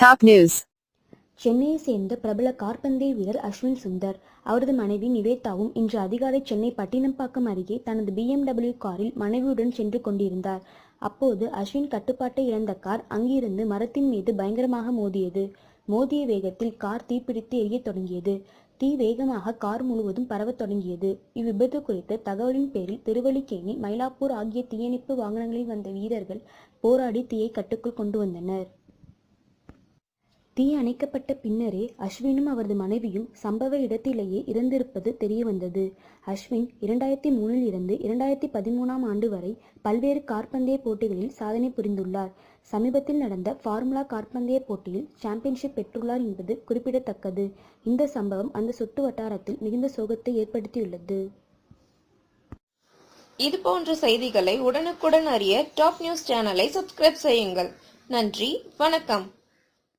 Top news சென்னையை சேர்ந்த பிரபல கார்பந்தய வீரர் அஸ்வின் சுந்தர் அவரது மனைவி நிவேதாவும் இன்று அதிகாலை சென்னை பட்டினம்பாக்கம் அருகே தனது பிஎம்டபிள்யூ காரில் மனைவியுடன் சென்று கொண்டிருந்தார். அப்போது அஸ்வின் கட்டுப்பாட்டை இழந்த கார் அங்கிருந்து மரத்தின் மீது பயங்கரமாக மோதியது. மோதிய வேகத்தில் கார் தீப்பிடித்து எரியத் தொடங்கியது. தீ வேகமாக கார் முழுவதும் பரவத் தொடங்கியது. இவ்விபத்து குறித்த தகவலின் பேரில் திருவல்லிக்கேணி மயிலாப்பூர் ஆகிய தீயணைப்பு வாகனங்களில் வந்த வீரர்கள் போராடி தீயை கட்டுக்குள் கொண்டு வந்தனர். தீ அணைக்கப்பட்ட பின்னரே அஸ்வினும் அவரது மனைவியும் சம்பவ இடத்திலேயே இறந்திருப்பது தெரியவந்தது. அஸ்வின் இரண்டாயிரத்தி மூணில் இருந்து இரண்டாயிரத்தி பதிமூணாம் ஆண்டு வரை பல்வேறு கார்பந்தய போட்டிகளில் சாதனை புரிந்துள்ளார். சமீபத்தில் நடந்த ஃபார்முலா கார்பந்தய போட்டியில் சாம்பியன்ஷிப் பெற்றுள்ளார் என்பது குறிப்பிடத்தக்கது. இந்த சம்பவம் அந்த சுட்டு வட்டாரத்தில் மிகுந்த சோகத்தை ஏற்படுத்தியுள்ளது. இது போன்ற செய்திகளை உடனுக்குடன் அறிய டாப் நியூஸ் சேனலை சப்ஸ்கிரைப் செய்யுங்கள். நன்றி வணக்கம்.